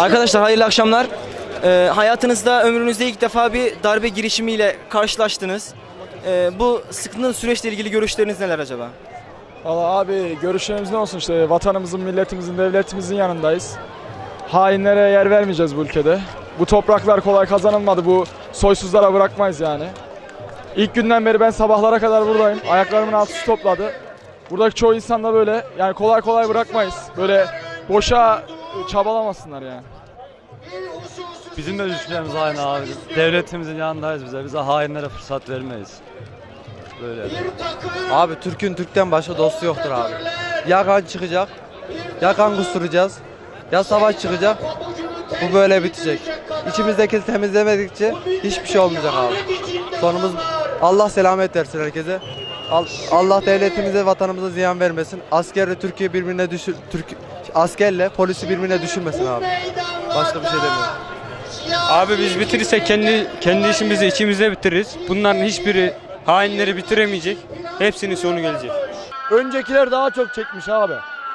Arkadaşlar hayırlı akşamlar. Ee, hayatınızda ömrünüzde ilk defa bir darbe girişimiyle karşılaştınız. Ee, bu sıkıntılı süreçle ilgili görüşleriniz neler acaba? Valla abi görüşlerimiz ne olsun işte vatanımızın, milletimizin, devletimizin yanındayız. Hainlere yer vermeyeceğiz bu ülkede. Bu topraklar kolay kazanılmadı. Bu soysuzlara bırakmayız yani. İlk günden beri ben sabahlara kadar buradayım. Ayaklarımın altı topladı. Buradaki çoğu insan da böyle yani kolay kolay bırakmayız. Böyle boşa çabalamasınlar yani. Bizim de düşüncelerimiz aynı abi. Devletimizin yanındayız bize. Bize hainlere fırsat vermeyiz. Böyle. Abi Türk'ün Türk'ten başka dostu yoktur abi. Ya kan çıkacak, ya kan kusturacağız, ya savaş çıkacak. Bu böyle bitecek. İçimizdeki temizlemedikçe hiçbir şey olmayacak abi. Sonumuz Allah selamet versin herkese. Al- Allah devletimize, vatanımıza ziyan vermesin. Askerle Türkiye birbirine düşür Türk askerle polisi birbirine düşürmesin abi. Başka bir şey demiyorum. Abi biz bitirirsek kendi kendi işimizi içimizde bitiririz. Bunların hiçbiri hainleri bitiremeyecek. Hepsinin sonu gelecek. Öncekiler daha çok çekmiş abi.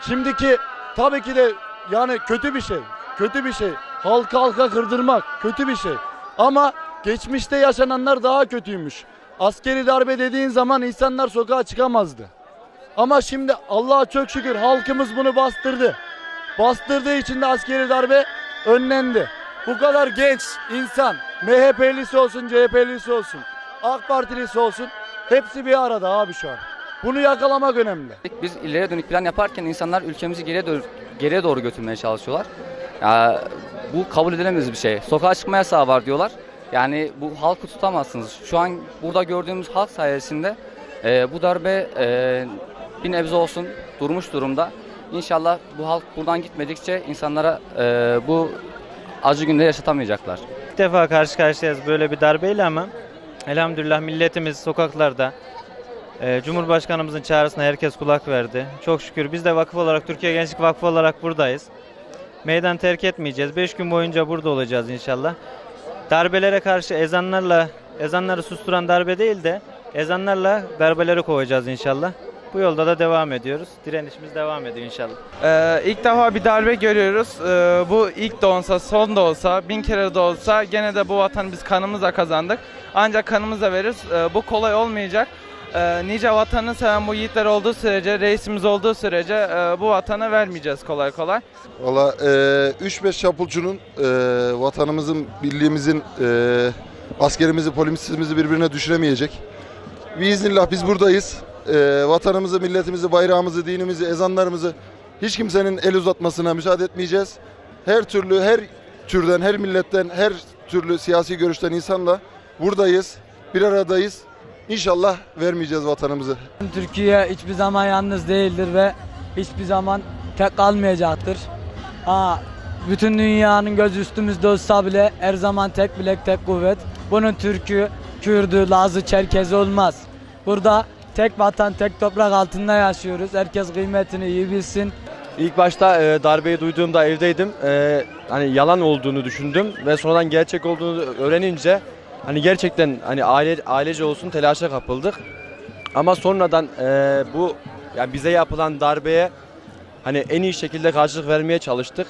Şimdiki tabii ki de yani kötü bir şey. Kötü bir şey. Halka halka kırdırmak kötü bir şey. Ama geçmişte yaşananlar daha kötüymüş. Askeri darbe dediğin zaman insanlar sokağa çıkamazdı. Ama şimdi Allah'a çok şükür halkımız bunu bastırdı. Bastırdığı için de askeri darbe önlendi. Bu kadar genç insan MHP'lisi olsun CHP'lisi olsun AK Partilisi olsun hepsi bir arada abi şu an. Bunu yakalamak önemli. Biz ileriye dönük plan yaparken insanlar ülkemizi geriye doğru, geriye doğru götürmeye çalışıyorlar. Ya, bu kabul edilemez bir şey. Sokağa çıkma yasağı var diyorlar. Yani bu halkı tutamazsınız. Şu an burada gördüğümüz halk sayesinde e, bu darbe e, bir nebze olsun durmuş durumda. İnşallah bu halk buradan gitmedikçe insanlara e, bu acı günleri yaşatamayacaklar. İlk defa karşı karşıyayız böyle bir darbeyle ama elhamdülillah milletimiz sokaklarda e, Cumhurbaşkanımızın çağrısına herkes kulak verdi. Çok şükür biz de vakıf olarak Türkiye Gençlik Vakfı olarak buradayız. Meydan terk etmeyeceğiz. 5 gün boyunca burada olacağız inşallah. Darbelere karşı ezanlarla ezanları susturan darbe değil de ezanlarla darbeleri kovacağız inşallah. Bu yolda da devam ediyoruz. Direnişimiz devam ediyor inşallah. Ee, ilk defa bir darbe görüyoruz. Ee, bu ilk de olsa, son da olsa, bin kere de olsa gene de bu vatan biz kanımızla kazandık. Ancak kanımızla veririz. Ee, bu kolay olmayacak. Ee, nice vatanı seven bu yiğitler olduğu sürece, reisimiz olduğu sürece e, bu vatanı vermeyeceğiz kolay kolay. Valla 3-5 çapulcunun e, vatanımızın, birliğimizin, e, askerimizi, polisimizi birbirine düşüremeyecek. Biiznillah biz buradayız. E, vatanımızı, milletimizi, bayrağımızı, dinimizi, ezanlarımızı hiç kimsenin el uzatmasına müsaade etmeyeceğiz. Her türlü, her türden, her milletten, her türlü siyasi görüşten insanla buradayız. Bir aradayız. İnşallah vermeyeceğiz vatanımızı. Türkiye hiçbir zaman yalnız değildir ve hiçbir zaman tek kalmayacaktır. Ha, bütün dünyanın gözü üstümüzde olsa bile her zaman tek bilek tek kuvvet. Bunun Türk'ü, Kürdü, Lazı, Çerkezi olmaz. Burada tek vatan, tek toprak altında yaşıyoruz. Herkes kıymetini iyi bilsin. İlk başta e, darbeyi duyduğumda evdeydim. E, hani yalan olduğunu düşündüm ve sonradan gerçek olduğunu öğrenince hani gerçekten hani aile ailece olsun telaşa kapıldık. Ama sonradan e, bu yani bize yapılan darbeye hani en iyi şekilde karşılık vermeye çalıştık.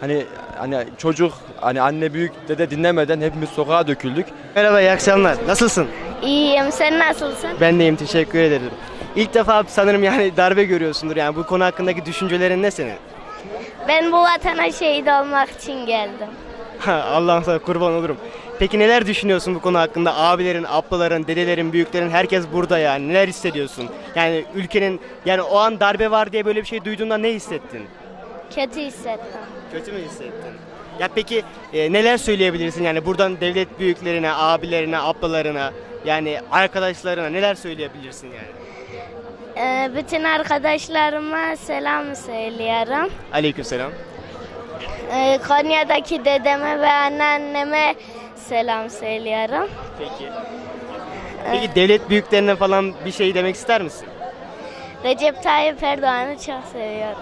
Hani hani çocuk hani anne büyük dede dinlemeden hepimiz sokağa döküldük. Merhaba, iyi akşamlar. Nasılsın? İyiyim. Sen nasılsın? Ben de iyiyim, teşekkür ederim. İlk defa sanırım yani darbe görüyorsundur yani bu konu hakkındaki düşüncelerin ne senin? Ben bu vatana şehit olmak için geldim. Allah'ım sana kurban olurum. Peki neler düşünüyorsun bu konu hakkında? Abilerin, ablaların, dedelerin, büyüklerin herkes burada yani. Neler hissediyorsun? Yani ülkenin yani o an darbe var diye böyle bir şey duyduğunda ne hissettin? Kötü hissettim. Kötü mü hissettin? Ya peki e, neler söyleyebilirsin yani buradan devlet büyüklerine, abilerine, ablalarına yani arkadaşlarına neler söyleyebilirsin yani? Ee, bütün arkadaşlarıma selam söylüyorum. Aleykümselam. Ee, Konya'daki dedeme ve anneanneme selam söylüyorum. Peki. Peki devlet büyüklerine falan bir şey demek ister misin? Recep Tayyip Erdoğan'ı çok seviyorum.